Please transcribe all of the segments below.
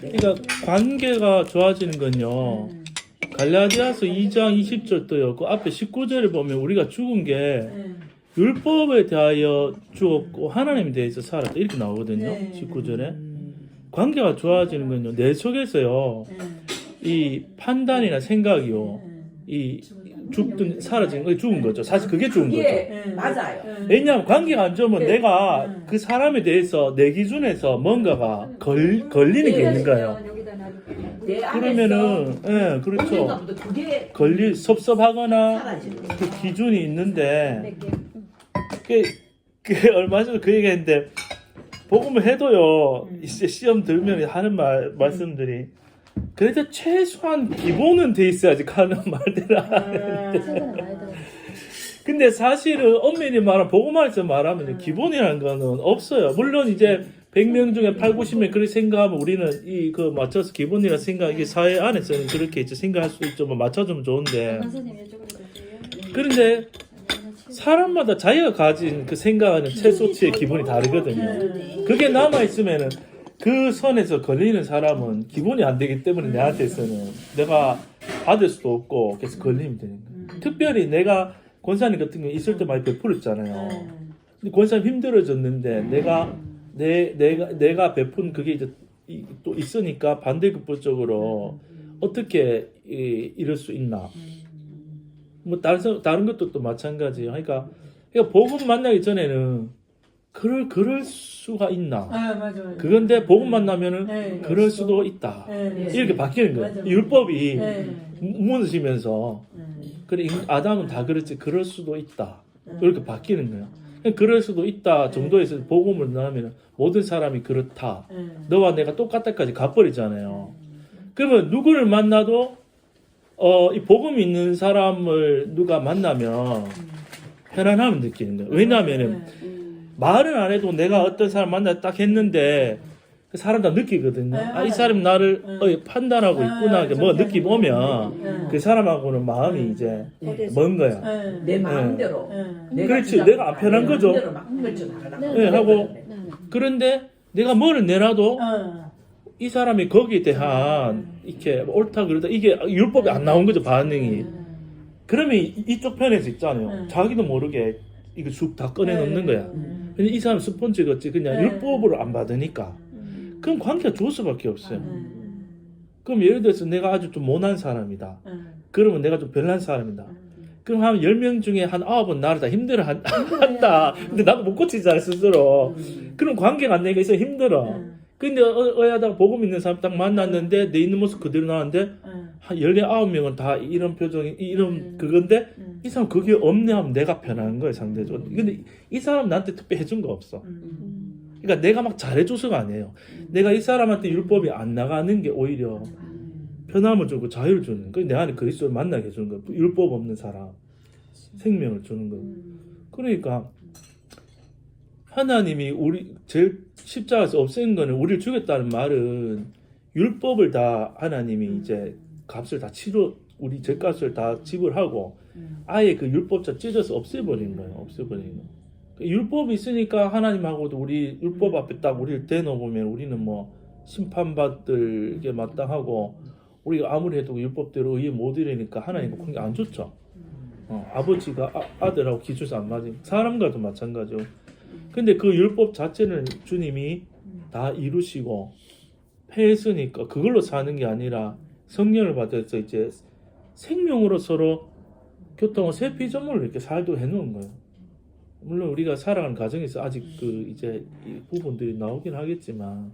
그러니까 관계가 좋아지는 건요. 갈라디아서 2장 20절도요. 그 앞에 19절을 보면 우리가 죽은 게 네. 율법에 대하여 죽었고 하나님에 대해서 살았다 이렇게 나오거든요. 네. 19절에 관계가 좋아지는 건요. 내 속에서요. 이 판단이나 생각이요. 이 죽든 사라진 거 죽은 거죠. 사실 그게 죽은 거죠. 그게 맞아요. 왜냐하면 관계가 안 좋으면 네. 내가 음. 그 사람에 대해서 내 기준에서 뭔가가 걸, 걸리는 게 있는 거예요. 내 안에서 그러면은, 예, 그렇죠. 언젠가부터 그게 걸리, 섭섭하거나 사라지는 거예요. 그 기준이 있는데, 그, 그 얼마 전에 그 얘기 했는데, 복음을 해도요, 이제 시험 들면 하는 말, 말씀들이, 그래도 최소한 기본은 돼 있어야지 하는데. 최근에 많이 들었어요. 근데 사실은 엄밀히 말하면 복음화에서 말하면 기본이라는 거는 없어요. 물론 이제 100명 중에 8, 90명 그렇게 생각하면 우리는 이 그 맞춰서 기본이라 생각 이게 사회 안에서는 그렇게 이제 생각할 수 있죠. 뭐 맞춰주면 좋은데. 선생님 이쪽으로 주세요. 그런데 사람마다 자기가 가진 그 생각하는 최소치의 기본이 다르거든요. 그게 남아 있으면은 그 선에서 걸리는 사람은 기본이 안 되기 때문에 내한테서는 내가 받을 수도 없고 계속 걸리면 되는 거예요. 특별히 내가 권사님 같은 경우 있을 때 많이 베풀었잖아요. 근데 권사님 힘들어졌는데 내가 내 내가 내가 베푼 그게 이제 이- 또 있으니까 반대급부적으로 어떻게 이, 이럴 수 있나? 뭐 다른 사- 다른 것도 또 마찬가지예요. 그러니까 그러니까 복음 만나기 전에는 그럴 그럴 수가 있나? 아 맞아 맞아. 그건데 복음 만나면은 네. 그럴 수도 있다. 네. 이렇게 바뀌는 거예요. 맞아. 율법이 네. 무너지면서 네. 그래 인- 아담은 다 그렇지 그럴 수도 있다. 이렇게 바뀌는 거예요. 그럴 수도 있다 정도에서 복음을 나면 모든 사람이 그렇다. 네. 너와 내가 똑같다까지 가버리잖아요. 그러면 누구를 만나도 어, 이 복음 있는 사람을 누가 만나면 편안함을 느끼는 거예요. 왜냐하면은 말은 안 해도 내가 어떤 사람 만나 딱 했는데 그 사람 다 느끼거든요. 아, 이 사람 나를 어, 판단하고 있구나. 이렇게 뭐 느낌 오면 그 사람하고는 마음이 이제 먼 거야. 네. 내 마음대로. 네. 그렇지, 내가 안 편한 내 거죠. 마음대로 막 펼쳐나가려고. 네, 하고 네. 그런데 내가 뭐를 내놔도 어. 이 사람이 거기에 대한 이렇게 옳다 그러다 이게 율법이 안 나온 거죠 반응이. 그러면 이- 이쪽 편에서 있잖아요. 음. 자기도 모르게 이거 쑥 다 꺼내 놓는 거야. 음. 근데 이 사람 스폰지 같지 그냥 네. 율법으로 안 받으니까. 그럼 관계가 좋을 수밖에 없어요. 음. 그럼 예를 들어서 내가 아주 좀 모난 사람이다. 음. 그러면 내가 좀 별난 사람이다. 그럼 한 10명 중에 한 9은 나를 다 힘들어 한- 한다. 근데 나도 못 고치잖아, 스스로. 그럼 관계가 안 되니까 있어 힘들어. 음. 근데 어, 어야다가 복음 있는 사람 딱 만났는데 내 있는 모습 그대로 나왔는데 음. 한 14명은 다 이런 표정이, 이런 음. 그건데 음. 이 사람 그게 없네 하면 내가 편한 거예요, 상대적으로. 근데 이 사람 나한테 특별히 해준 거 없어. 음. 그러니까 내가 막 잘해줘서가 아니에요. 내가 이 사람한테 율법이 안 나가는 게 오히려 편함을 주고 자유를 주는 거예요. 내 안에 그리스도를 만나게 해주는 거예요. 율법 없는 사람. 생명을 주는 거예요. 그러니까 하나님이 우리 제일 십자가에서 없앤 거는 우리를 죽였다는 말은 율법을 다 하나님이 이제 값을 다 치료 우리 죄값을 다 지불하고 아예 그 율법자 찢어서 없애버린 거예요. 없애버린 거. 그 율법이 있으니까 하나님하고도 우리 율법 앞에 딱 우리를 대놓으면 우리는 뭐 심판받을 게 마땅하고 우리가 아무리 해도 율법대로 의에 못 이르니까 하나님과 관계 안 좋죠. 어, 아버지가 아, 들하고 기준에서 안 맞으면 사람과도 마찬가지고. 근데 그 율법 자체는 주님이 다 이루시고 폐했으니까 그걸로 사는 게 아니라 성령을 받아서 이제 생명으로 서로 교통을 새 피조물로 이렇게 살도록 해놓은 거예요. 물론 우리가 살아가는 과정에서 아직 그 이제 이 부분들이 나오긴 하겠지만,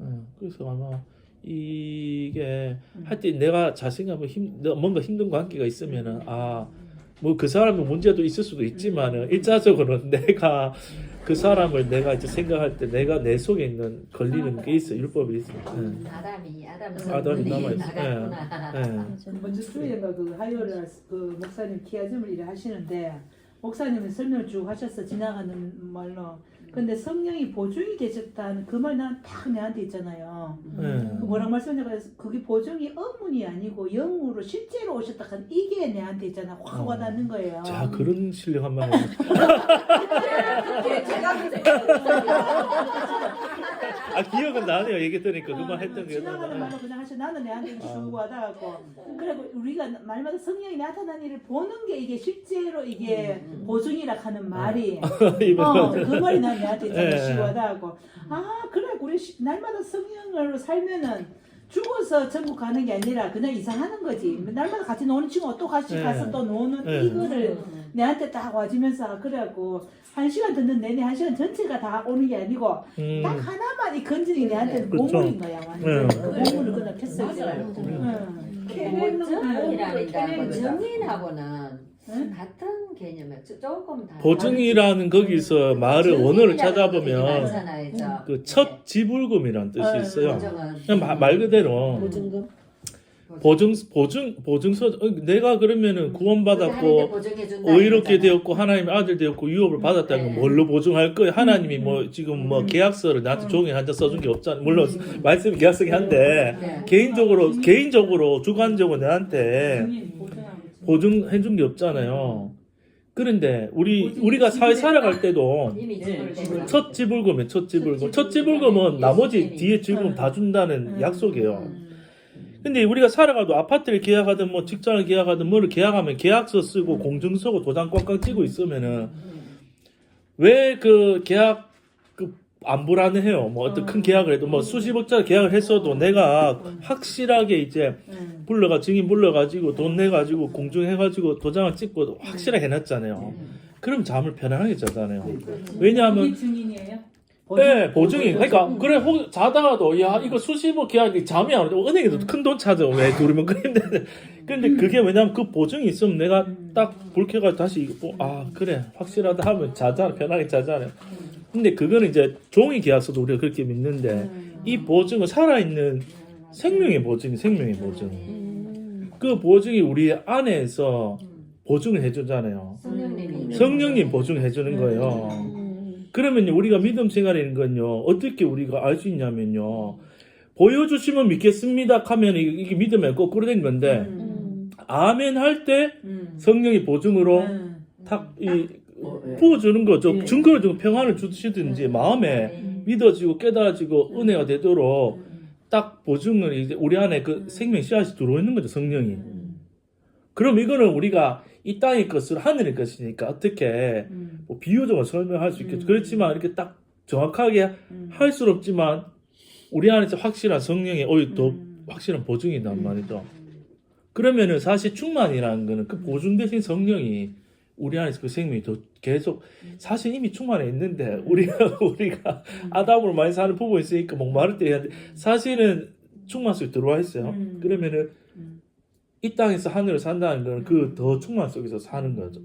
예, 그래서 아마 이게 하여튼 내가 자신감을 힘 뭔가 힘든 관계가 있으면은 아 뭐 그 사람의 문제도 있을 수도 있지만은 일차적으로는 내가 그 사람을 내가 이제 생각할 때 내가 내 속에 있는 걸리는 게 있어 율법이 있어. 예. 아담이 아담 아담이 남아 있어. 나갔구나. 예. 맞아. 먼저 주에가 그 화요일에 그 목사님 키아즘을 일을 하시는데 목사님은 설명 쭉 하셨어 지나가는 말로 근데 성령이 보증이 되셨다는 그 말 난 딱 내한테 있잖아요. 예. 그 뭐라고 말씀하냐면 그게 보증이 의문이 아니고 영으로 실제로 오셨다 한 이게 내한테 있잖아. 확 어. 와닿는 거예요. 자 그런 실력 한번 예, 제가 근데 아 기억은 나네요. 얘기 들으니까. 그만 했던 게. 지나가는 말로 그냥 하시 나는 내한테 이거 아. 주고 하다고. 그리고 우리가 말마다 성령이 나타난 일을 보는 게 이게 실제로 이게 보증이라 하는 말이. 이번 어, 그 말이 난 내한테 예. 참 시원하고. 아 그래. 우리 시- 날마다 성령으로 살면은 죽어서 전국 가는 게 아니라 그냥 이상하는 거지 날마다 같이 노는 친구가 또 같이 예. 가서 또 노는 예. 이거를 내한테 딱 와주면서 그래갖고 한 시간 듣는 내내 한 시간 전체가 다 오는 게 아니고 음, 딱 하나만 이 건진이 내한테 그렇죠. 몸물인 거야 완전 네. 그 몸물을 그냥 폈어요 맞아요. 응. 거죠. 정인하고는 응? 같은 개념이에요. 조- 조금 다. 보증이라는 거기서 말을 원어를 찾아보면 많잖아요. 저. 그첫 지불금이라는 뜻이 네. 있어요. 그냥 마- 말 그대로 보증금. 보증 보증 보증서 어, 내가 그러면은 구원받았고 보증해 준다. 의롭게 되었고 하나님의 아들 되었고 유업을 받았다는 건 네. 뭘로 보증할 거예요? 하나님이 뭐 지금 뭐 계약서를 나한테 종이 한 장 써준 게 없잖아요. 물론 말씀이 계약서긴 한데 네. 개인적으로 개인적으로 주관적으로 성령이 보증하고 있지. 보증해 준 게 없잖아요. 그런데 우리 보증 우리가 사회. 살아갈 때도 이미 네, 지불 지불. 된첫 지불금에 첫 지불금 첫 지불금은 나머지 뒤에 지불금 다 준다는 약속이에요. 음. 근데 우리가 살아가도 아파트를 계약하든 뭐 직장을 계약하든 뭐를 계약하면 계약서 쓰고 공증서고 도장 꽝꽝 찍고 있으면은 왜 그 계약 그 안 불안해요. 뭐 어떤 큰 계약을 해도 뭐 수십억짜리 계약을 했어도 내가 확실하게 이제 응. 불러가 증인 불러가지고 돈 내가지고 공증해가지고 도장을 찍고 확실하게 해놨잖아요. 그럼 잠을 편안하게 자잖아요. 왜냐하면 그게 증인이에요? 네, 보증이. 그러니까, 그래, 혹, 자다가도, 야, 이거 수십억 계약이 잠이 안 오고, 은행에도 큰 돈 찾아. 왜 두르면 그런데. 근데 그게 왜냐면 그 보증이 있으면 내가 딱 불켜가지고 다시, 이거, 뭐, 아, 그래, 확실하다 하면 자잖아. 편하게 자잖아요. 근데 그거는 이제 종이 계약서도 우리가 그렇게 믿는데, 이 보증은 살아있는 생명의 보증이 생명의 보증. 음. 그 보증이 우리 안에서 보증을 해주잖아요. 성령님 보증해주는 거예요. 음. 그러면 우리가 믿음 생활이라는 건요 어떻게 우리가 알 수 있냐면요 보여주시면 믿겠습니다 하면 이게, 믿음에 거꾸로 된 건데 음. 아멘 할때 음. 성령이 보증으로 응. 탁이. 부어주는 거죠 예. 증거를 주고 평안을 주시든지 마음에 믿어지고 깨달아지고 은혜가 되도록 딱 보증을 이제 우리 안에 그 생명 씨앗이 들어있는 거죠 성령이 그럼 이거는 우리가 이 땅의 것을 하늘의 것이니까 어떻게 음. 뭐 비유적으로 설명할 수 있겠죠. 음. 그렇지만 이렇게 딱 정확하게 음. 할 수는 없지만 우리 안에서 확실한 성령의 오히려 더 음. 확실한 보증이란 말이죠. 그러면은 사실 충만이라는 거는 그 보증 대신 성령이 우리 안에서 그 생명이 더 계속 사실 이미 충만해 있는데 우리가 우리가 아담으로 많이 사는 부분 있으니까 목마를 때 해야 돼. 사실은 충만 속에 들어와 있어요. 음. 그러면은 음. 이 땅에서 하늘을 산다는 거는 그 더 충만 속에서 사는 거죠.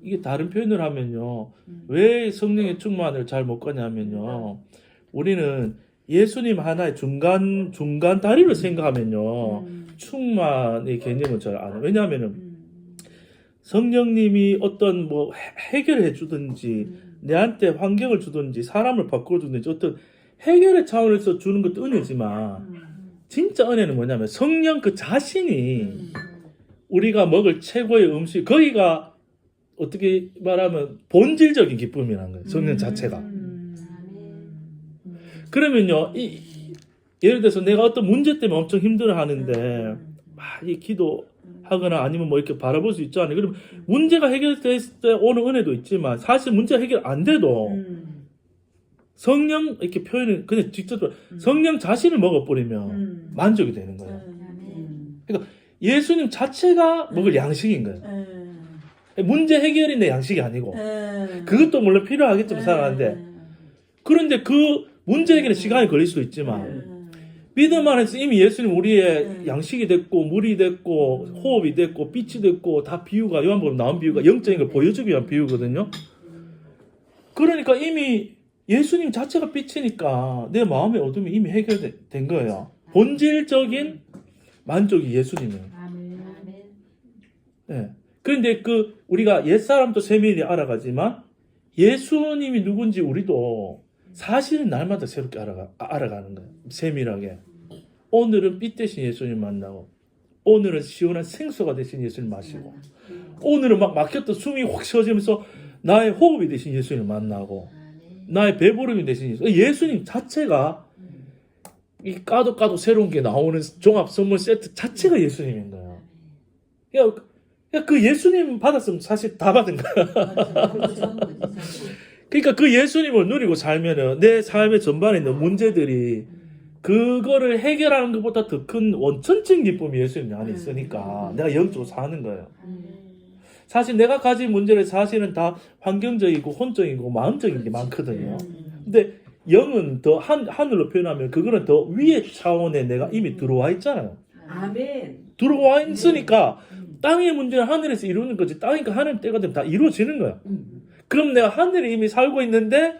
이게 다른 표현을 하면요. 음. 왜 성령의 충만을 잘못 가냐면요. 우리는 예수님 하나의 중간, 중간 다리를 생각하면요. 음. 충만의 개념을 잘안 해요. 왜냐하면은 음. 성령님이 어떤 뭐 해- 해결해 주든지 음. 내한테 환경을 주든지 사람을 바꿔 주든지 어떤 해결의 차원에서 주는 것도 은혜지만 음. 진짜 은혜는 뭐냐면 성령 그 자신이 음. 우리가 먹을 최고의 음식 거기가 어떻게 말하면 본질적인 기쁨이라는 거예요. 성령 자체가. 음. 그러면요, 이, 예를 들어서 내가 어떤 문제 때문에 엄청 힘들어 하는데, 막, 이 기도 하거나 아니면 뭐 이렇게 바라볼 수 있잖아요. 그러면 문제가 해결됐을 때 오는 은혜도 있지만, 사실 문제가 해결 안 돼도, 음. 성령, 이렇게 표현을, 그냥 직접, 성령 자신을 먹어버리면 음. 만족이 되는 거예요. 음. 예수님 자체가 먹을 양식인 거예요. 음. 문제 해결이 내 양식이 아니고. 음. 그것도 물론 필요하겠지만 살아가는데, 음. 그런데 그 문제 해결에 시간이 걸릴 수도 있지만, 음. 믿음 안에서 이미 예수님 우리의 음. 양식이 됐고 물이 됐고 호흡이 됐고 빛이 됐고 다 비유가 요한복음 나온 비유가 영적인 걸 보여주기 위한 비유거든요. 그러니까 이미 예수님 자체가 빛이니까 내 마음의 어둠이 이미 해결된 거예요. 본질적인 만족이 예수님이에요. 예. 그런데 그 우리가 옛사람도 세밀히 알아가지만 예수님이 누군지 우리도 사실은 날마다 새롭게 알아가, 아- 알아가는 거예요. 세밀하게. 오늘은 빛 대신 예수님 만나고 오늘은 시원한 생수가 대신 예수님 마시고 오늘은 막 막혔던 숨이 확 쉬어지면서 나의 호흡이 대신 예수님 만나고 나의 배부름이 되신 예수. 예수님 자체가 이 까도 까도 새로운 게 나오는 종합 선물 세트 자체가 예수님인 거예요. 야, 야, 그 예수님 받았으면 사실 다 받은 거야. 그러니까 그 예수님을 누리고 살면은 내 삶의 전반에 있는 문제들이 그거를 해결하는 것보다 더 큰 원천적인 기쁨이 예수님 안에 있으니까 내가 영적으로 사는 거예요. 사실 내가 가진 문제를 사실은 다 환경적이고 혼적이고 마음적인 게 많거든요. 근데 영은 더 한, 하늘로 표현하면 그거는 더 위의 차원에 내가 이미 들어와 있잖아요. 아멘. 들어와 있으니까 땅의 문제는 하늘에서 이루는 거지. 땅이니까 하늘 때가 되면 다 이루어지는 거야. 음. 그럼 내가 하늘에 이미 살고 있는데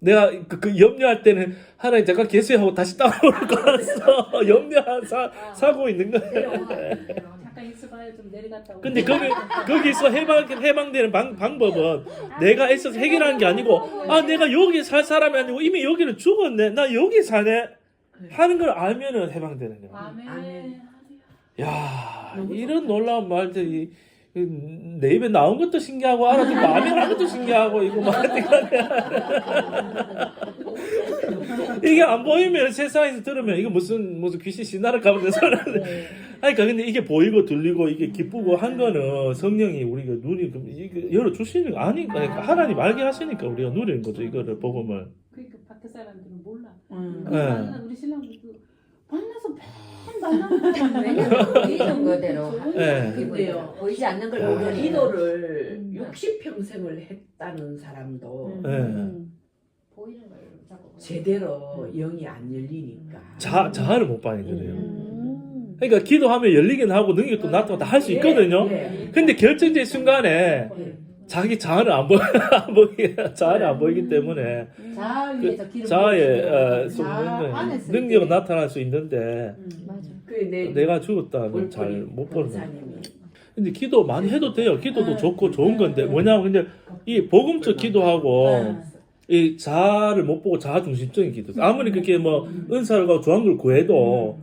내가 그, 그 염려할 때는 하나님 잠깐 계세요 하고 다시 땅으로 걸어서 염려 사, 사고 있는 거예요. 잠깐 있어봐요. 좀 내려갔다 오고. 근데 거기 거기서 해방 해방되는 방, 방법은 내가 애써서 해결하는 게 아니고 아 내가 여기 살 사람이 아니고 이미 여기는 죽었네 나 여기 사네 하는 걸 알면은 해방되는 거야. 아멘. 아멘. 야 이런 놀라운 말들이 내 입에 나온 것도 신기하고 알아듣고 마음에 하는 것도 신기하고 이거 말하니까 이게 안 보이면 세상에서 들으면 이거 무슨 무슨 귀신 신나를 가보는 아니 그러니까 근데 이게 보이고 들리고 이게 기쁘고 한 거는 성령이 우리가 눈이 그- 열어 주시는 거 아니까. 그러니까 하나님 알게 하시니까 우리가 누리는 거죠 이거를 복음을. 그러니까 밖에 사람들은 몰라. 음. 네. 만나 우리 신랑도 만나서 왜냐면 보이는 거대로 네. 보이지 않는 걸 아. 보면 기도를 음. 60평생을 했다는 사람도 네. 보이는 걸 자꾸 제대로 영이 안 열리니까. 자 자아를 못 봐니 그래요. 음. 그러니까 기도하면 열리긴 하고 능력이 또 나타나 다할 수 있거든요. 예, 예. 근데 결정적인 순간에 예. 자기 자아를 안 보이 안 보이 자아를 안 보이기 때문에 자아 위에서 기름 자아의 어. 좀 자아 안에서 능력은. 나타날 수 있는데 음. 맞아. 그내 내가 죽었다는 잘 못 보는 거예요. 근데 기도 많이 해도 돼요. 기도도 네. 좋고 좋은 건데 뭐냐면 근데 이 복음적 기도하고 네. 이 자아를 못 보고 자아 중심적인 기도. 아무리 그렇게 뭐 은사를 가고 좋은 걸 구해도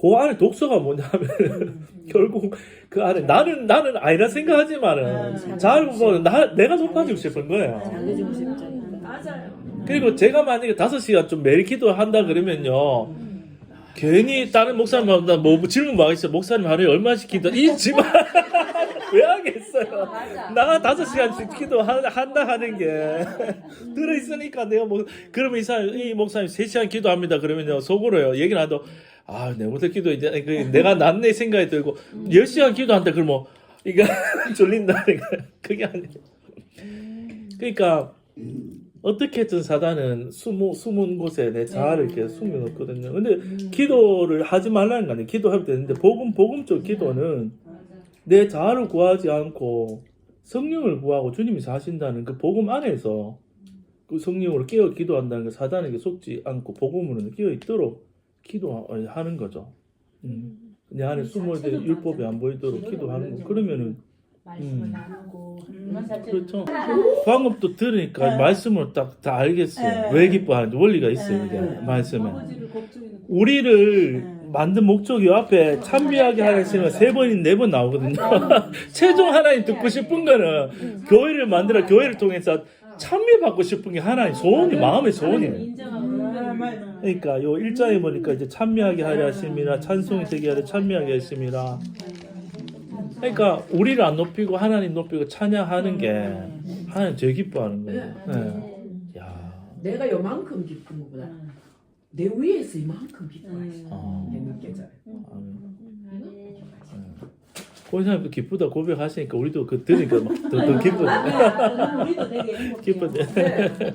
그 안에 독서가 뭐냐면 결국 그 안에 나는 나는 아니라 생각하지만은 음. 자아를 보면 나 내가 높아지고 싶은 거예요. 자기중심적인. 맞아요. 그리고 제가 만약에 다섯 시간 좀 매일 기도한다 그러면요. 괜히 다른 목사님마다 뭐 질문 막 있어. 목사님 하루에 얼마씩 기도? 이 집안 왜 하겠어요? 맞아. 나 다섯 시간씩 기도 한- 한다 하는 게 들어 있으니까 내가 뭐 그러면 이 사람 이 목사님 세 시간 기도합니다. 그러면요 속으로요 얘기를 하도 아 내부터 기도 이제 그 내가 낫네 생각이 들고 열 시간 기도한다 그러면 이거 졸린다는 거 그게 아니에요. 그러니까 어떻게든 사단은 숨어, 숨은 곳에 내 자아를 이렇게 숨겨놓거든요. 근데 기도를 하지 말라는 거 아니에요. 기도해도 되는데 복음 복음적 기도는 내 자아를 구하지 않고 성령을 구하고 주님이 사신다는 그 복음 안에서 그 성령으로 깨어 기도한다는 게 사단에게 속지 않고 복음으로 깨어 있도록 기도하는 거죠. 음. 내 안에 숨어 있는 율법이 안 보이도록 기도하는 거. 그러면은 말씀을 음. 나누고 그렇죠. 방금 또 들으니까 네. 말씀을 딱 다 알겠어요. 네. 왜 기뻐하는지 원리가 있어요. 네. 이게 네. 말씀에. 아버지를 우리를 네. 만든 목적이 앞에 참비하게 하시는 세 번인 네 번 나오거든요. 최종 하나님 듣고 싶은 거는 교회를 만들어 교회를 통해서 참여받고 싶은 게 하나님 소원이 마음의 소원이에요. 인정하고 그러니까 요 일장에 보니까 이제 참여하게 하려 하심이라 찬송이 되게 하려 참여하게 하심이라. 그러니까 우리를 안 높이고 하나님 높이고 찬양하는 게 하나님 제일 기뻐하는 거예요. 네. 야. 내가 요만큼 기쁜 것보다 내 위에서 이만큼 기뻐하시. 어. 게 느껴져요. 아멘. 그 사람도 기쁘다 고백하시니까 우리도 그 들으니까 막더 더 기쁘네. 우리도 되게 행복해요. 기쁘네. 네.